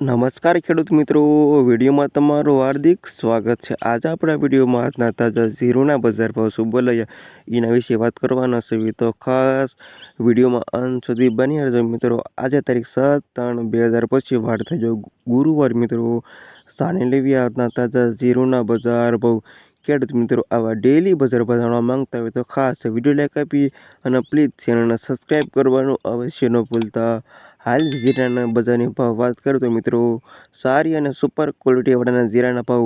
નમસ્કાર ખેડૂત મિત્રો, વિડીયોમાં તમારું હાર્દિક સ્વાગત છે. આજે આપણા વિડીયોમાં આજના તાજા ઝીરોના બજાર ભાવ શું બોલાયા એના વિશે વાત કરવાના છે. તો ખાસ વિડીયોમાં અંત સુધી બની રહેજો મિત્રો. આજે તારીખ સાત ત્રણ બે હજાર પછી વાર થઈ જાય ગુરુવાર મિત્રો. સાને લેવી આજના તાજા ઝીરોના બજાર ભાવ. ખેડૂત મિત્રો, આવા ડેલી બજાર બજાવવા માંગતા હોય તો ખાસ વીડિયો લાઈક આપી અને પ્લીઝ ચેનલને સબસ્ક્રાઈબ કરવાનું અવશ્ય ન ભૂલતા. હાલ જીરાના બજારની ભાવ વાત કરું તો મિત્રો, સારી અને સુપર ક્વોલિટીવાળાના જીરાના ભાવ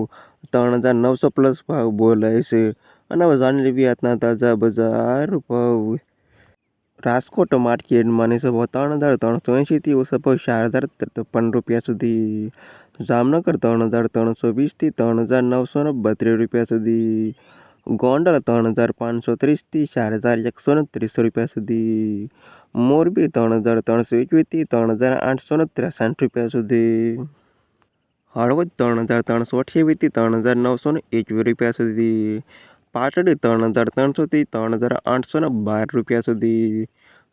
ત્રણ હજાર નવસો પ્લસ ભાવ બોલાય છે. અને હવે જાણી લેવી આજના તાજા બજાર ભાવ. રાજકોટ માર્કેટમાં નીચે ભાવ ત્રણ હજાર ત્રણસો એંશીથી ઓછા ભાવ ચાર હજાર ત્રેપન રૂપિયા સુધી. જામનગર ત્રણ હજાર ત્રણસો વીસથી ત્રણ હજાર નવસો ને બત્રીસ રૂપિયા સુધી. ગોંડલ ત્રણ હજાર પાંચસો ત્રીસથી ચાર હજાર એકસો ને ત્રીસો રૂપિયા સુધી. મોરબી ત્રણ હજાર ત્રણસો એકવીસથી ત્રણ હજાર આઠસો ને ત્રેસઠ રૂપિયા સુધી હળવદ ત્રણ હજાર ત્રણસો અઠ્યાવીસથી ત્રણ હજાર નવસો ને એકવીસ રૂપિયા સુધી પાટડી ત્રણ હજાર ત્રણસોથી ત્રણ હજાર આઠસો ને બાર રૂપિયા સુધી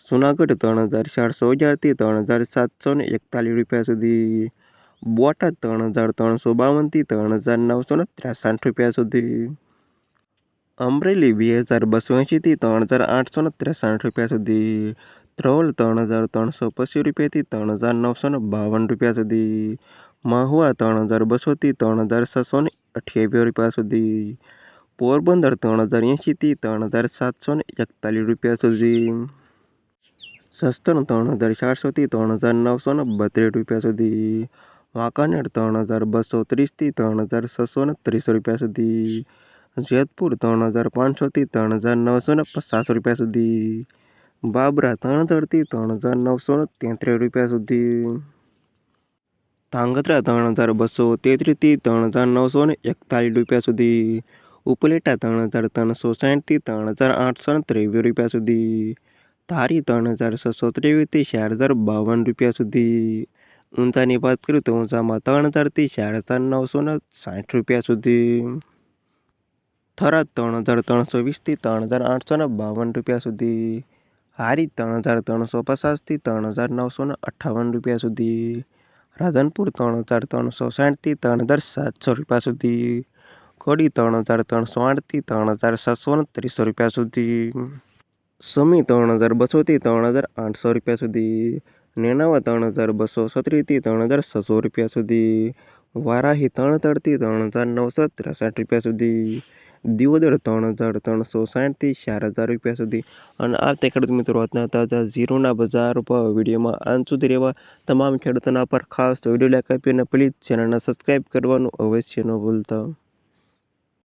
જુનાગઢ ત્રણ હજાર ચારસો અગિયારથી ત્રણ હજાર સાતસો ને એકતાલીસ રૂપિયા સુધી બોટાદ ત્રણ હજાર ત્રણસો બાવનથી ત્રણ હજાર નવસો ને ત્રેસઠ રૂપિયા સુધી અમરેલી બે હજાર બસો એંશીથી ત્રણ હજાર આઠસો ને ત્રેસઠ રૂપિયા સુધી ધ્રોલ ત્રણ હજાર ત્રણસો પચીસ રૂપિયાથી ત્રણ હજાર નવસો ને બાવન રૂપિયા સુધી મહુવા ત્રણ હજાર બસોથી ત્રણ હજાર છસો ને અઠ્યાવીસ રૂપિયા સુધી પોરબંદર ત્રણ હજાર એંશીથી ત્રણ હજાર સાતસો ને એકતાલીસ રૂપિયા સુધી સસ્તન ત્રણ હજાર ચારસોથી ત્રણ હજાર નવસો ને બત્રીસ રૂપિયા સુધી વાંકાનેર ત્રણ હજાર બસો ત્રીસથી ત્રણ હજાર છસો ને ત્રીસ રૂપિયા સુધી જેતપુર ત્રણ હજાર પાંચસોથી ત્રણ હજાર નવસો ને પચાસ રૂપિયા સુધી બાબરા ત્રણ હજારથી ત્રણ હજાર નવસો તેત્રીસ રૂપિયા સુધી. ધાંગધ્રા ત્રણ હજાર બસો તેત્રીસથી ત્રણ હજાર નવસો ને એકતાલીસ રૂપિયા સુધી. ઉપલેટા ત્રણ હજાર ત્રણસો સાઠથી ત્રણ હજાર આઠસો ને ત્રેવીસ રૂપિયા સુધી. ધારી ત્રણ હજાર છસો ત્રેવીસથી ચાર હજાર બાવન રૂપિયા સુધી. ઊંઝાની વાત કરું તો ઊંઝામાં ત્રણ હજારથી ચાર હજાર નવસો ને સાઠ રૂપિયા સુધી. થરાદ ત્રણ હજાર ત્રણસો વીસથી ત્રણ હજાર આઠસો ને બાવન રૂપિયા સુધી. હારી ત્રણ હજાર ત્રણસો પચાસથી ત્રણ હજાર નવસો ને અઠ્ઠાવન રૂપિયા સુધી રાધનપુર ત્રણ હજાર ત્રણસો સાઠથી ત્રણ હજાર સાતસો રૂપિયા સુધી કોડી ત્રણ હજાર ત્રણસો આઠથી ત્રણ હજાર સાતસો ને ત્રીસો રૂપિયા સુધી સમી ત્રણ હજાર બસોથી ત્રણ હજાર આઠસો રૂપિયા સુધી નેનાવા ત્રણ હજાર બસો સત્રીસથી ત્રણ હજાર છસો રૂપિયા સુધી વારાહી ત્રણ હજારથી ત્રણ હજાર નવસો ત્રેસઠ રૂપિયા સુધી દિવોદર ત્રણ હજાર ત્રણસો સાઠથી ચાર હજાર રૂપિયા સુધી. અને આ તે ખેડૂત મિત્રો હતા તાજા ઝીરોના બજાર પર વિડીયોમાં અંત સુધી રહેવા તમામ ખેડૂતોના પર ખાસ વીડિયો લાઈક આપીને પ્લીઝ ચેનલને સબસ્ક્રાઈબ કરવાનું અવશ્ય ન ભૂલતા.